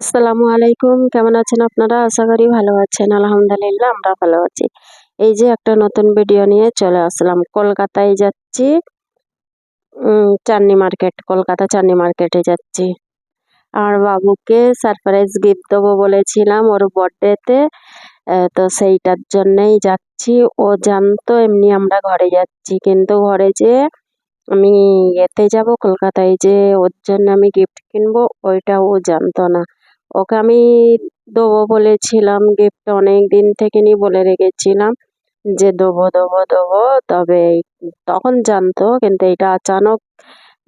আসসালামু আলাইকুম। কেমন আছেন আপনারা? আশা করি ভালো আছেন। আলহামদুলিল্লাহ, আমরা ভালো আছি। এই যে একটা নতুন ভিডিও নিয়ে চলে আসলাম। কলকাতায় যাচ্ছি। চান্নি মার্কেট কলকাতা চান্নি মার্কেটে যাচ্ছি। আর বাবুকে সারপ্রাইজ গিফট দেবো বলেছিলাম ওর বার্থডেতে তো। সেইটার জন্যেই যাচ্ছি। ও জানতো এমনি আমরা ঘরে যাচ্ছি। কিন্তু ঘরে যে আমি এতে যাব, কলকাতায় যে ওর জন্য আমি গিফট কিনবো, ওইটা ও জানতো না। ওকে আমি দেবো বলেছিলাম গিফট অনেক দিন থেকে নিয়ে বলে রেখেছিলাম যে দেবো দেবো দেবো, তবে তখন জানতো কিন্তু এটা আচানক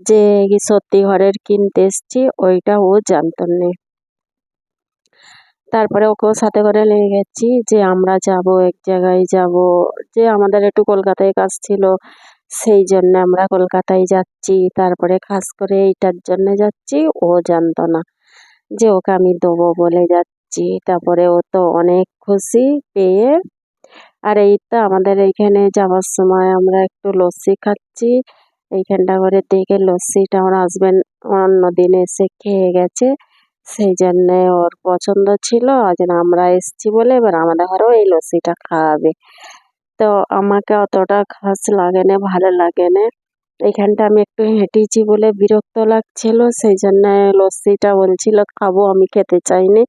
যে সত্যি ঘরের কিনতে এসছি, ওইটা ও জানতো না। তারপরে ওকে সাথে করে নিয়ে গেছি যে আমরা যাব, এক জায়গায় যাব, যে আমাদের একটু কলকাতায় কাজ ছিল, সেই জন্য আমরা কলকাতায় যাচ্ছি, তারপরে খাস করে এইটার জন্য যাচ্ছি, ও জানতো না। যে ওকে আমি দেবো বলে যাচ্ছি। তারপরে ও তো অনেক খুশি পেয়ে। আর এই তো আমাদের এইখানে যাওয়ার সময় আমরা একটু লস্যি খাচ্ছি। এইখানটা করে দেখে লস্যিটা আমার হাজব্যান্ড অন্য দিন এসে খেয়ে গেছে। সেই জন্যে ওর পছন্দ ছিল আজ আমরা এসছি বলে এবার আমাদের ঘরেও এই লস্যিটা খাওয়াবে। তো আমাকে অতটা খাস লাগে না, ভালো লাগে না। এখানটা আমি একটু হেঁটেছি বলে বিরক্ত লাগছিল, সেই জন্য লস্যিটা বলছিল, খাব, আমি খেতে চাইনি।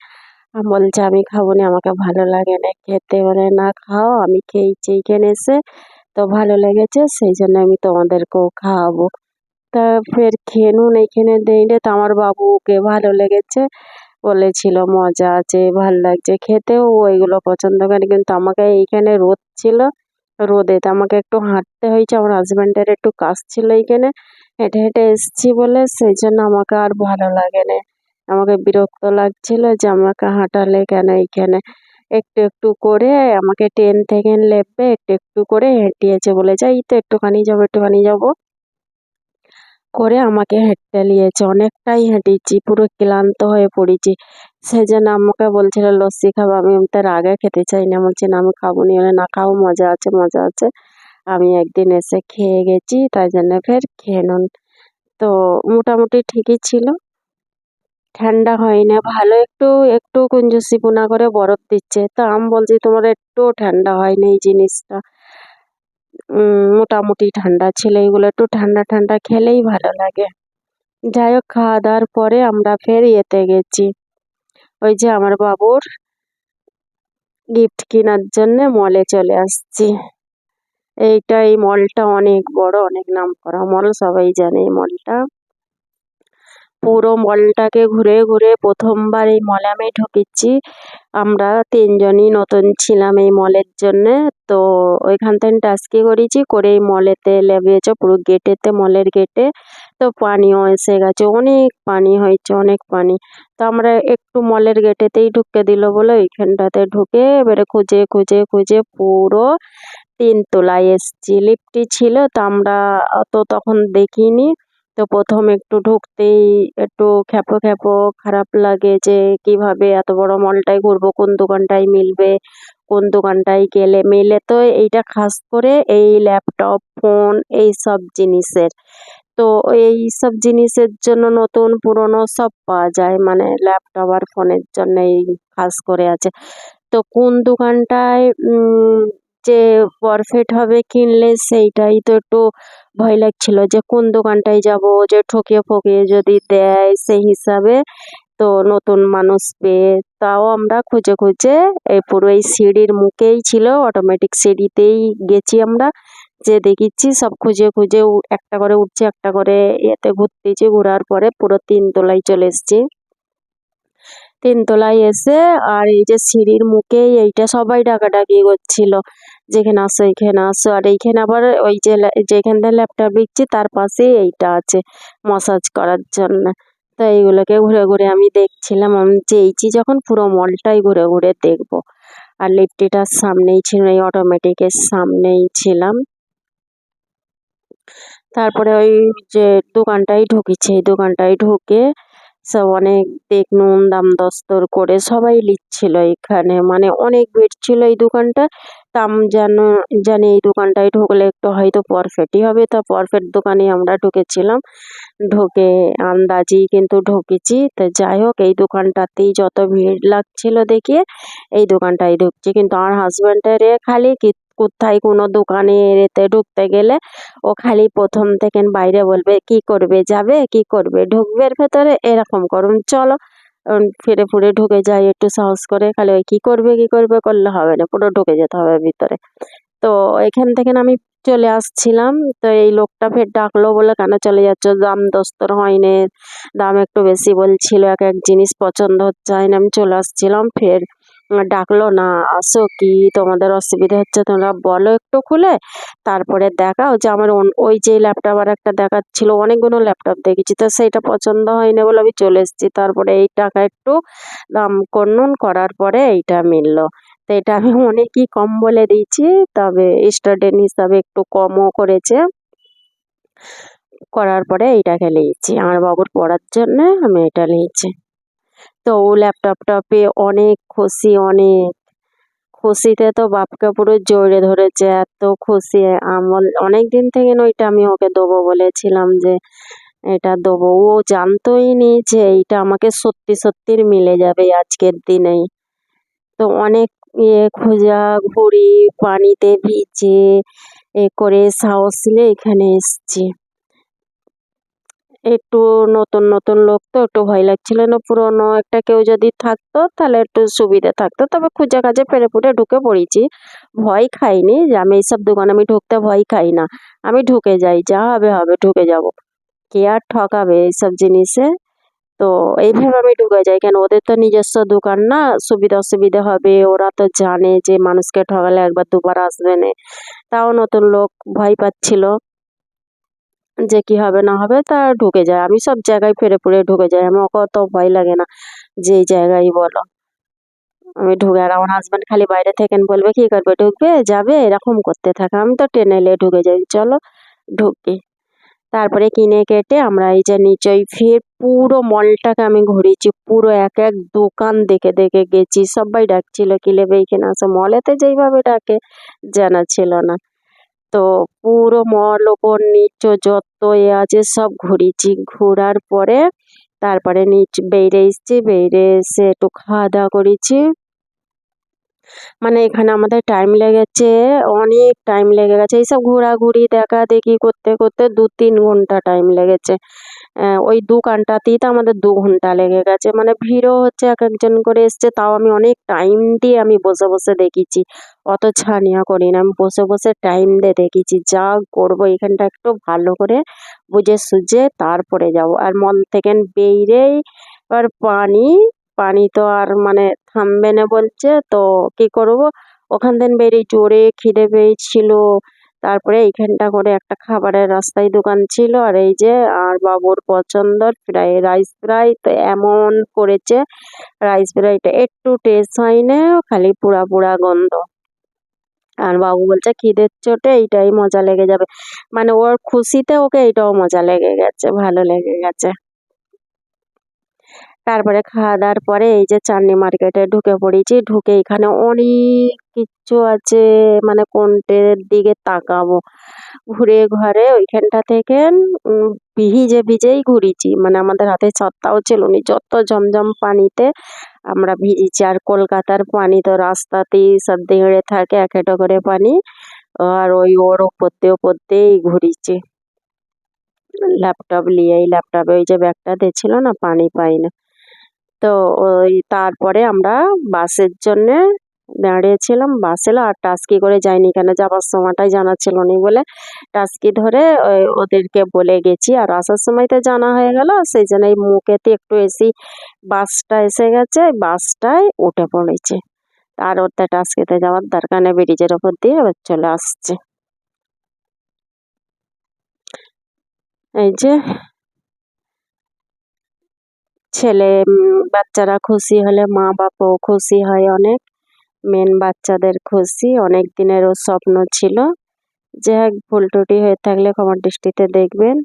বলছে, আমি খাব না, আমাকে ভালো লাগে না, খেতে বলে, না, খাও, আমি খেয়েছি এখানে এসে, তো ভালো লেগেছে, সেই জন্য আমি তোমাদেরকেও খাওয়াবো। তা ফের খেয়ে নুন এইখানে দিলে তো আমার বাবুকে ভালো লেগেছে, বলেছিল, মজা আছে, ভালো লাগছে, খেতেও ওইগুলো পছন্দ করে, কিন্তু আমাকে এইখানে রোদ ছিল রোদেতে আমাকে একটু হাঁটতে হয়েছে, আমার হাজব্যান্ডের একটু কাজ ছিল এইখানে। হেঁটে হেঁটে এসছি বলে সেই জন্য আমাকে আর ভালো লাগে না আমাকে বিরক্ত লাগছিল যে আমাকে হাঁটালে কেন এইখানে? একটু একটু করে আমাকে ট্রেন থেকে লেপবে একটু একটু করে হেঁটিয়েছে বলে, যাই তো একটুখানি যাব একটুখানি যাব। করে আমাকে হেঁটে নিয়েছে। অনেকটাই হেঁটেছি, পুরো ক্লান্ত হয়ে পড়েছি। সেই জন্য আমাকে বলছিল, লস্যি খাব আমি তার আগে খেতে চাই না। বলছি, না, আমি খাব নি না, খাও, মজা আছে মজা আছে। আমি একদিন এসে খেয়ে গেছি, তাই জন্য ফের খেয়ে নুন। তো মোটামুটি ঠিকই ছিল। ঠান্ডা হয় না ভালো একটু একটু কুঞ্জুসিপুনা করে বরফ দিচ্ছে। তো আমি বলছি, তোমার একটু ঠান্ডা হয়নি এই জিনিসটা। মোটামুটি ঠান্ডা ছিল এগুলো, একটু ঠান্ডা ঠান্ডা খেলেই ভালো লাগে। যাই হোক খাওয়া দাওয়ার পরে আমরা ফের ইয়েতে গেছি। ওই যে আমার বাবুর গিফট কেনার জন্য মলে চলে আসছি। এইটা এই মলটা অনেক বড়, অনেক নাম করা মল সবাই জানে এই মলটা পুরো মলটাকে ঘুরে ঘুরে প্রথমবার এই মলে আমি ঢুকেছি। আমরা তিনজনই নতুন ছিলাম এই মলের জন্যে। তো ওইখান থেকে টাস্কি করেছি, করে এই মলেতে লেবেছে পুরো গেটেতে, মলের গেটে। তো পানিও এসে গেছে, অনেক পানি হয়েছে, অনেক পানি। তো আমরা একটু মলের গেটেতেই ঢুকে দিল বলে ওইখানটাতে ঢুকে এবারে খুঁজে খুঁজে খুঁজে পুরো তিনতলায় এসছি। লিফটি ছিল, তো আমরা অত তখন দেখিনি। তো প্রথম একটু ঢুকতেই একটু খ্যাপো খ্যাপো খারাপ লাগে যে কীভাবে এত বড় মলটায় ঘুরবো, কোন দোকানটায় মিলবে, কোন দোকানটায় গেলে। মেলে তো এইটা খাস করে এই ল্যাপটপ, ফোন, এই সব জিনিসের। তো এই সব জিনিসের জন্য নতুন, পুরনো সব পাওয়া যায়। মানে ল্যাপটপ আর ফোনের জন্য এই খাস করে আছে। তো কোন দোকানটায় যে পারফেক্ট হবে কিনলে সেইটাই তো একটু ভয় লাগছিল যে কোন দোকানটায় যাব, যে ঠকিয়ে ফকিয়ে যদি দেয় সেই হিসাবে তো নতুন মানুষ পেয়ে। তাও আমরা খুঁজে খুঁজে এই পুরো এই সিঁড়ির মুখেই ছিল অটোমেটিক সিঁড়িতেই গেছি আমরা। যে দেখিচ্ছি সব খুঁজে খুঁজে একটা করে উঠছে, একটা করে এতে ঘুরতেছি, ঘোরার পরে পুরো তিনতলায় চলে এসছি। তিনতলায় এসে আর এই যে সিঁড়ির মুখেই এইটা সবাই ডাকাডাকি করছিল। যেখানে আসো এইখানে আসো আর এইখানে আবার ওই যে যেখানটা ল্যাপটপ দিচ্ছি তার পাশেই এইটা আছে মসাজ করার জন্য। তো এইগুলোকে ঘুরে ঘুরে আমি দেখছিলাম। আমি চেয়েছি যখন পুরো মলটাই ঘুরে ঘুরে দেখব। আর লিফটিটার সামনেই ছিল, এই অটোমেটিকের সামনেই ছিলাম। তারপরে ওই যে দোকানটাই ঢুকেছে। এই দোকানটায় ঢুকে সব অনেক দেখ নুন দাম দস্তর করে সবাই নিচ্ছিল এখানে। মানে অনেক ভিড় ছিল এই দোকানটা। তাম যেন জানি এই দোকানটায় ঢুকলে একটু হয়তো প্রফিটই হবে। তা প্রফিট দোকানে আমরা ঢুকেছিলাম। ঢুকে আন্দাজি কিন্তু ঢুকেছি। তো যাই হোক, এই দোকানটাতেই যত ভিড় লাগছিল দেখিয়ে এই দোকানটায় ঢুকছি। কিন্তু আমার হাজব্যান্ডের খালি কি, কোথায় কোনো দোকানে এতে ঢুকতে গেলে ও খালি প্রথম থেকে বাইরে বলবে, কি করবে, যাবে, কি করবে, ঢুকবে ভেতরে, এরকম করুন, চলো। ফিরে ফুরে ঢুকে যায় একটু সাহস করে, খালি ওই কি করবে কি করবে, করলে হবে না, পুরো ঢুকে যেতে হবে ভিতরে। তো এখান থেকে আমি চলে আসছিলাম, তো এই লোকটা ফের ডাকলো বলে, কেন চলে যাচ্ছ? দাম দস্তর হয়নি, দাম একটু বেশি বলছিল, এক এক জিনিস পছন্দ হচ্ছে না? আমি চলে আসছিলাম, ফের ডাকলো, না, আসো কি? তোমাদের অসুবিধা হচ্ছে, তোমরা বলো একটু খুলে। তারপরে দেখাও যে আমার ওই যে ল্যাপটপ আর একটা দেখাচ্ছিল, অনেকগুলো ল্যাপটপ দেখেছি। তো সেইটা পছন্দ হয়নি বলে আমি চলে এসেছি। তারপরে এই টাকা একটু দাম কন্নুন করার পরে এইটা মিললো। তো এটা আমি অনেকই কম বলে দিয়েছি, তবে স্টুডেন্ট হিসাবে একটু কমও করেছে। করার পরে এইটাকে নিয়েছি আমার বাবুর পড়ার জন্য আমি এটা নিয়েছি। তো ও ল্যাপটপটা পেয়ে অনেক খুশি, অনেক। খুশিতে তো বাপকে পুরো জড়িয়ে ধরেছে, এত খুশি। আমার অনেক দিন থেকে ওইটা আমি ওকে দেবো বলেছিলাম যে এটা দেবো। ও জানতোই নি যে এইটা আমাকে সত্যি সত্যি মিলে যাবে আজকের দিনেই। তো অনেক ইয়ে খোঁজা ঘুরি, পানিতে ভিজে এ করে সাহস নিয়ে এখানে এসছি। একটু নতুন নতুন লোক তো, একটু ভয় লাগছিল না পুরোনো একটা কেউ যদি থাকতো, তাহলে একটু সুবিধা থাকতো। তবে খুঁজে কাজে পেরে পুরে ঢুকে পড়েছি। ভয় খাইনি যে আমি এইসব দোকানে আমি ঢুকতে ভয় খাই না। আমি ঢুকে যাই, যা হবে হবে, ঢুকে যাব। কে আর ঠকাবে এইসব জিনিসে? তো এইভাবে আমি ঢুকে যাই কেন? ওদের তো নিজস্ব দোকান না, সুবিধা অসুবিধা হবে। ওরা তো জানে যে মানুষকে ঠকালে একবার দুবার আসবে না। তাও নতুন লোক ভয় পাচ্ছিল। যে কি হবে না হবে তা ঢুকে যায়। আমি সব জায়গায় ফেরে ফুরে ঢুকে যাই। আমার অত ভয় লাগে না যে জায়গায় বলো। আমি ঢুকে আর আমার হাজব্যান্ড খালি বাইরে থেকেন বলবে, কি করবে? ঢুকবে? যাবে? এরকম করতে থাকে। আমি তো টেনে এলে ঢুকে যাই। চলো, ঢুকি। তারপরে কিনে কেটে আমরা এই যে নিচই ফের পুরো মলটাকে আমি ঘুরেছি পুরো এক এক দোকান দেখে দেখে গেছি। সবাই ডাকছিল, কি নেবে এইখানে আসো মলেতে যেইভাবে ডাকে, জানা ছিল না। তো পুরো মল ওপর নিচ যত এ আছে সব ঘুরেছি। ঘোরার পরে তারপরে নিচ বেরিয়ে এসছি, বেরিয়ে এসে একটু খাওয়া দাওয়া করেছি। মানে এখানে আমাদের টাইম লেগেছে, অনেক টাইম লেগে গেছে। এইসব ঘোরাঘুরি দেখা দেখি করতে করতে দু তিন ঘণ্টা টাইম লেগেছে। ওই দোকানটাতেই তো আমাদের দু ঘণ্টা লেগে গেছে। মানে ভিড়ও হচ্ছে, এক একজন করে এসছে, তাও আমি অনেক টাইম দিয়ে আমি বসে বসে দেখেছি। অত ছানিয়া করি না, আমি বসে বসে টাইম দিয়ে দেখেছি। যা করব, এখানটা একটু ভালো করে বুঝে সুঝে তারপরে যাব। আর মল থেকে বেরিয়েই আর পানি পানি তো আর মানে থামবে না বলছে, তো কি করব? ওখান থেকে বেরিয়ে জোরে খিদে পেয়েছিল। তারপরে এইখানটা করে একটা খাবারের রাস্তায় দোকান ছিল, আর এই যে আর বাবুর পছন্দর ফ্রাই, রাইস ফ্রাই তো এমন করেছে। রাইস ফ্রাইটা একটু টেস্ট হয় না খালি পুরা পুরা গন্ধ। আর বাবু বলছে, খিদের চোটে এইটাই মজা লেগে যাবে। মানে ওর খুশিতে ওকে এইটাও মজা লেগে গেছে, ভালো লেগে গেছে। তারপরে খাওয়া দাওয়ার পরে এই যে চাঁদনি মার্কেটে ঢুকে পড়েছি। ঢুকে এখানে অনেক কিচ্ছু আছে মানে কোনটার দিকে তাকাবো। ঘুরে ঘরে ওইখানটা থেকে ভিজে ভিজেই ঘুরেছি। মানে আমাদের হাতে ছাতাও ছিল না। যত জমজম পানিতে আমরা ভিজেছি। আর কলকাতার পানি তো রাস্তাতেই সব দেড়ে থাকে, এক করে পানি। আর ওই ওর ওপর দিয়ে ওপর দিয়েই ঘুরেছি। ল্যাপটপ নিয়েই ল্যাপটপে ওই যে ব্যাগটা দিয়েছিল না, পানি পাই না তো ওই তারপরে আমরা বাসের জন্যে দাঁড়িয়েছিলাম। বাস এলো আর টাস্কি করে যাইনি কেন, যাবার সময়টাই জানা ছিল না বলে টাস্কি ধরে ওদেরকে বলে গেছি। আর আসার সময় তো জানা হয়ে গেল, সেই জন্য এই মুখেতে একটু এসি বাসটা এসে গেছে, বাসটায় উঠে পড়েছে। আর ওতে টাস্কিতে যাওয়ার দরকার নেই, ব্রিজের ওপর দিয়ে চলে আসছে। এই যে ছেলে, বাচ্চারা খুশি হলে মা বাবাও খুশি হয় অনেক। মেন বাচ্চাদের খুশি। অনেক দিনের দিনেরও স্বপ্ন ছিল। যে ভুল ত্রুটি হয়ে থাকলে ক্ষমার দৃষ্টিতে দেখবেন।